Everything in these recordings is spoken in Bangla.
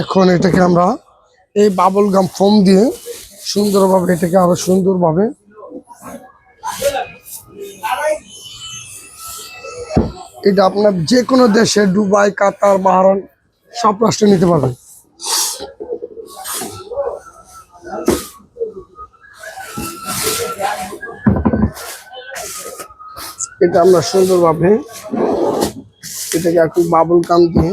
এখন এটাকে আমরা এই বাবল গাম ফোম দিয়ে সুন্দরভাবে এটাকে আরও সুন্দরভাবে এটা আপনার যে কোনো দেশে দুবাই, কাতার বাহারান সব রাষ্ট্রে নিতে পারবেন এটা আমরা সুন্দরভাবে এটাকে একটু বাবুল কাম দিয়ে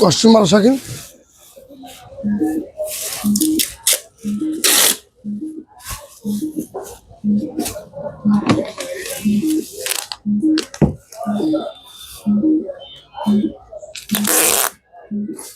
কাস্টমার শাকিল? Thank you.